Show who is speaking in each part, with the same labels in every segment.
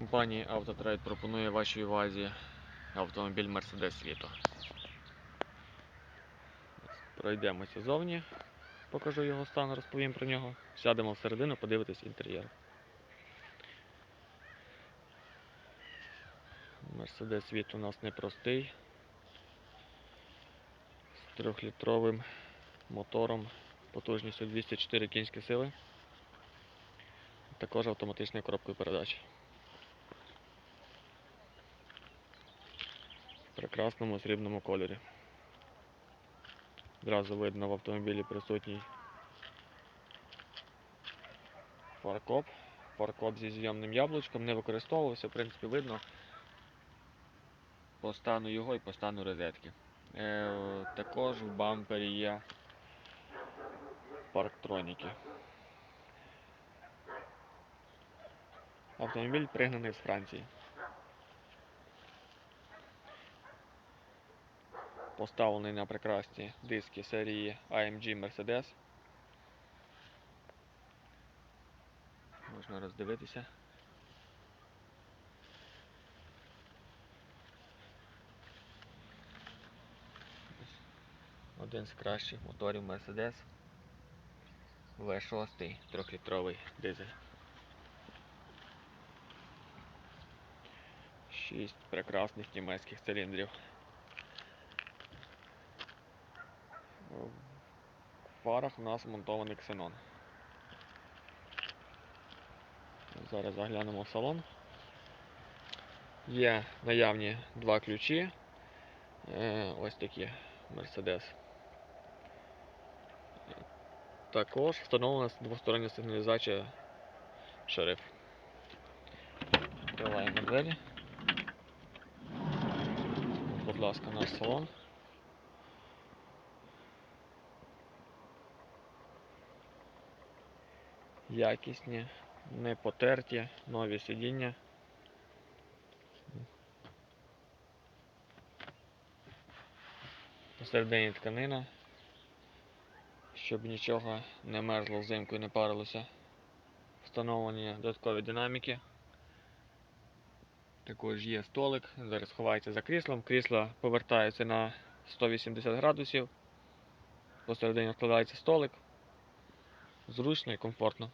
Speaker 1: Компанія Автотрейд пропонує вашій увазі автомобіль Mercedes Vito. Пройдемося зовні, покажу його стан, розповім про нього. Сядемо всередину, подивитись інтер'єр. Mercedes Vito у нас непростий. З трьохлітровим мотором потужністю 204 кінські сили. Також автоматичною коробкою передач. Прекрасному срібному кольорі. Зразу видно в автомобілі присутній фаркоп. Фаркоп зі зйомним яблучком не використовувався, в принципі, видно по стану його і по стану розетки. Е, також в бампері є парктроніки. Автомобіль пригнаний з Франції. Поставлений на прекрасні диски серії AMG Mercedes. Можна роздивитися. Один з кращих моторів Mercedes V6 трьохлітровий дизель. Шість прекрасних німецьких циліндрів. В фарах у нас монтований ксенон. Зараз заглянемо в салон. Є наявні два ключі. Е, Ось такі Mercedes. Також встановлена двостороння сигналізація шериф. Відкриваємо двері. Будь ласка, наш салон. Якісні, не потерті, нові сидіння. Посередині тканина, щоб нічого не мерзло взимку і не парилося. Встановлені додаткові динаміки. Також є столик, зараз ховається за кріслом. Крісло повертається на 180 градусів. Посередині складається столик. Зручно і комфортно.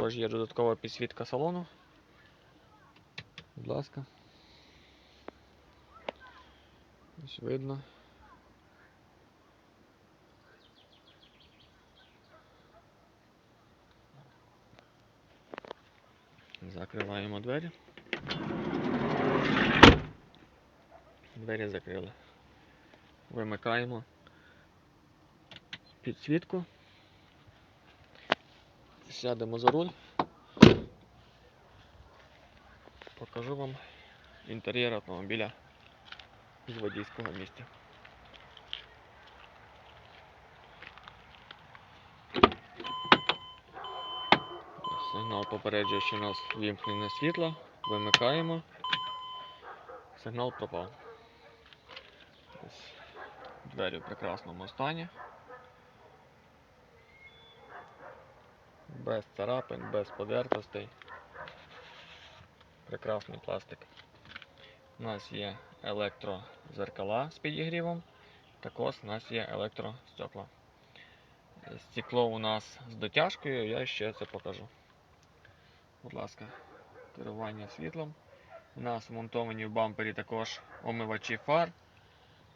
Speaker 1: Також є додаткова підсвітка салону. Будь ласка. Ось видно. Закриваємо двері. Двері закрили. Вимикаємо підсвітку. Сядемо за руль. Покажу вам інтер'єр автомобіля з водійського місця. Сигнал попереджує, що у нас вімкнене світло. Вимикаємо. Сигнал пропав. Двері в прекрасному стані. Без царапин, без подертостей. Прекрасний пластик. У нас є електрозеркала з підігрівом. Також у нас є електростекла. Стекло у нас з дотяжкою, я ще це покажу. Будь ласка, керування світлом. У нас вмонтовані в бампері також омивачі фар.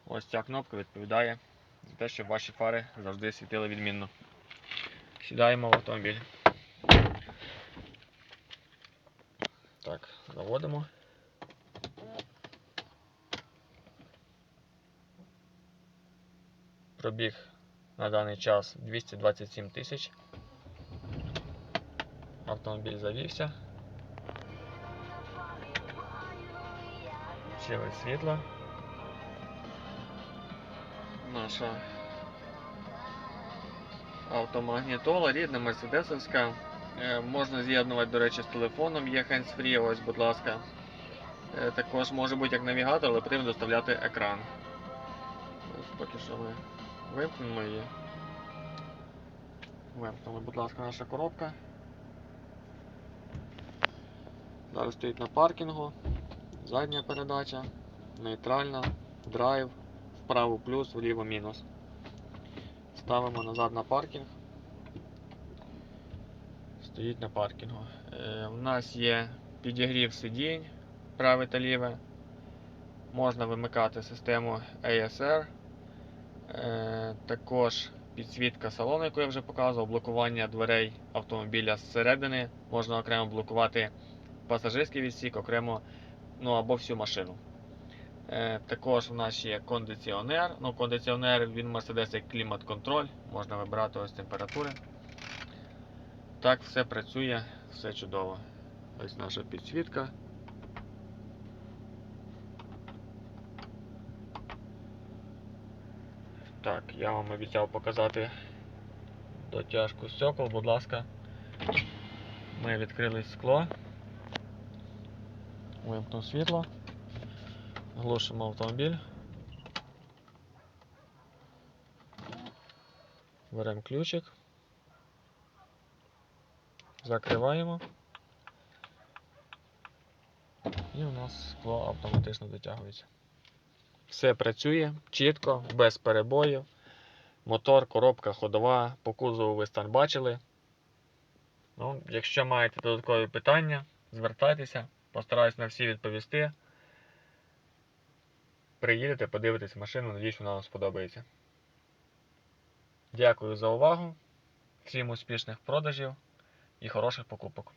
Speaker 1: Ось ця кнопка відповідає за те, щоб ваші фари завжди світили відмінно. Сідаємо в автомобіль. Так, заводимо. Пробіг на даний час 227 тисяч. Автомобіль завівся. Включили світло. Наша автомагнітола, рідна мерседесовська. Е, Можна з'єднувати, до речі, з телефоном, є hands-free, ось, будь ласка. Е, Також може бути як навігатор, але потрібно доставляти екран. Ось поки що ми вимкнемо її. Вимкнули, будь ласка, наша коробка. Зараз стоїть на паркінгу. Задня передача, нейтральна, драйв, вправо плюс, вліво мінус. Ставимо назад на паркінг. Стоїть на паркінгу. Е, у нас є підігрів сидінь, праве та ліве. Можна вимикати систему ASR. Е, також підсвітка салону, яку я вже показував, блокування дверей автомобіля зсередини. Можна окремо блокувати пасажирський відсік, окремо ну, або всю машину. Е, також у нас є кондиціонер. Ну, кондиціонер він Mercedes як клімат-контроль, можна вибирати ось температури. Так, все працює, все чудово. Ось наша підсвітка. Так, я вам обіцяв показати дотяжку стекол, будь ласка. Ми відкрили скло. Вимкнув світло. Глушимо автомобіль. Беремо ключик. Закриваємо. І у нас скло автоматично дотягується. Все працює чітко, без перебоїв. Мотор, коробка ходова, по кузову ви стан бачили. Ну, якщо маєте додаткові питання, звертайтеся, постараюсь на всі відповісти. Приїдете, подивитесь машину, надіюсь, вона вам сподобається. Дякую за увагу. Всім успішних продажів і хороших покупок.